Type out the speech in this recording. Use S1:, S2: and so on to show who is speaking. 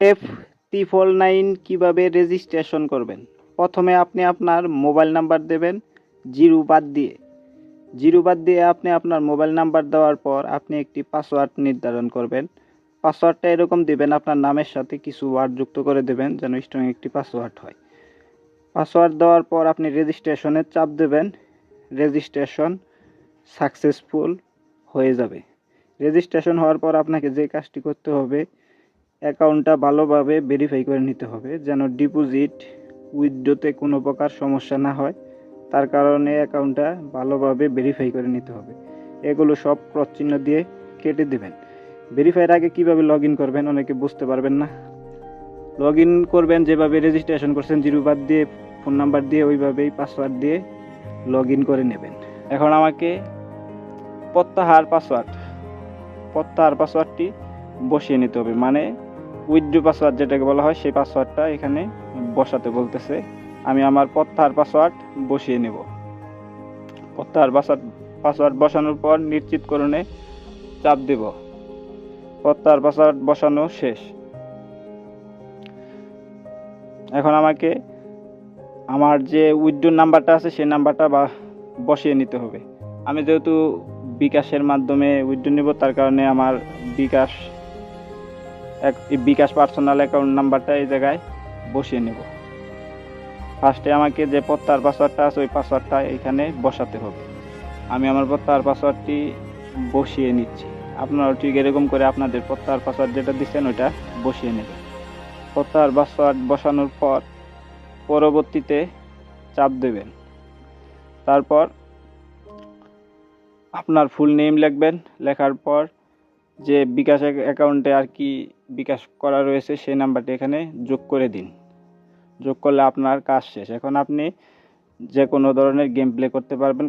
S1: F triple nine কীভাবে registration করবেন? প্রথমে আপনি আপনার মোবাইল নাম্বার দেবেন, জিরো বাদ দিয়ে। জিরো বাদ দিয়ে আপনি আপনার মোবাইল নাম্বার দেওয়ার পর আপনি একটি পাসওয়ার্ড নির্ধারণ করবেন। পাসওয়ার্ডটা এরকম দিবেন, আপনার নামের সাথে কিছু ওয়ার্ড যুক্ত করে দেবেন, যেন স্ট্রং একটি পাসওয়ার্ড হয়। পাসওয়ার্ড দেওয়ার পর আপনি রেজিস্ট্রেশনে চাপ দেবেন। রেজিস্ট্রেশন সাকসেসফুল হয়ে যাবে। রেজিস্ট্রেশন হওয়ার পর আপনাকে যে কাজটি করতে হবে অ্যাকাউন্টটা ভালোভাবে ভেরিফাই করে নিতে হবে যেন ডিপোজিট উইথড্রোতে কোনো প্রকার সমস্যা না হয়। তার কারণে অ্যাকাউন্টটা ভালোভাবে ভেরিফাই করে নিতে হবে। এগুলো সব ক্রস চিহ্ন দিয়ে কেটে দেবেন। ভেরিফাইয়ের আগে কীভাবে লগ ইন করবেন অনেকে বুঝতে পারবেন না। লগ ইন করবেন যেভাবে রেজিস্ট্রেশন করছেন জিরো বাদ দিয়ে ফোন নাম্বার দিয়ে, ওইভাবেই পাসওয়ার্ড দিয়ে লগ ইন করে নেবেন। এখন আমাকে প্রত্যাহার পাসওয়ার্ড প্রত্যাহার পাসওয়ার্ডটি বসিয়ে নিতে হবে। মানে উইথড্রো পাসওয়ার্ড যেটাকে বলা হয়, সেই পাসওয়ার্ডটা এখানে বসাতে বলতেছে। আমি আমার প্রত্যাহার পাসওয়ার্ড বসিয়ে নেব। প্রত্যাহার পাসওয়ার্ড পাসওয়ার্ড বসানোর পর নিশ্চিতকরণে চাপ দেব। প্রত্যাহার পাসওয়ার্ড বসানো শেষ। এখন আমাকে আমার যে উইথড্রোর নাম্বারটা আছে, সেই নাম্বারটা বা বসিয়ে নিতে হবে। আমি যেহেতু বিকাশের মাধ্যমে উইথড্রো নিব, তার কারণে আমার বিকাশ বিকাশ পার্সোনাল অ্যাকাউন্ট নাম্বারটা এই জায়গায় বসিয়ে নেব। ফার্স্টে আমাকে যে প্রত্যাহার পাসওয়ার্ডটা আছে, ওই পাসওয়ার্ডটা এখানে বসাতে হবে। আমি আমার প্রত্যাহার পাসওয়ার্ডটি বসিয়ে নিচ্ছি। আপনারাও ঠিক এরকম করে আপনাদের প্রত্যাহার পাসওয়ার্ড যেটা দিচ্ছেন, ওইটা বসিয়ে নেবেন। প্রত্যাহার পাসওয়ার্ড বসানোর পর পরবর্তীতে চাপ দেবেন। তারপর আপনার ফুল নেম লিখবেন। লেখার পর যে বিকাশ অ্যাকাউন্টে আর কি বিকাশ করা রয়েছে, সেই নাম্বারটি এখানে যোগ করে দিন। যোগ করলে আপনার কাজ শেষ। এখন আপনি যে কোনো ধরনের গেম প্লে করতে পারবেন।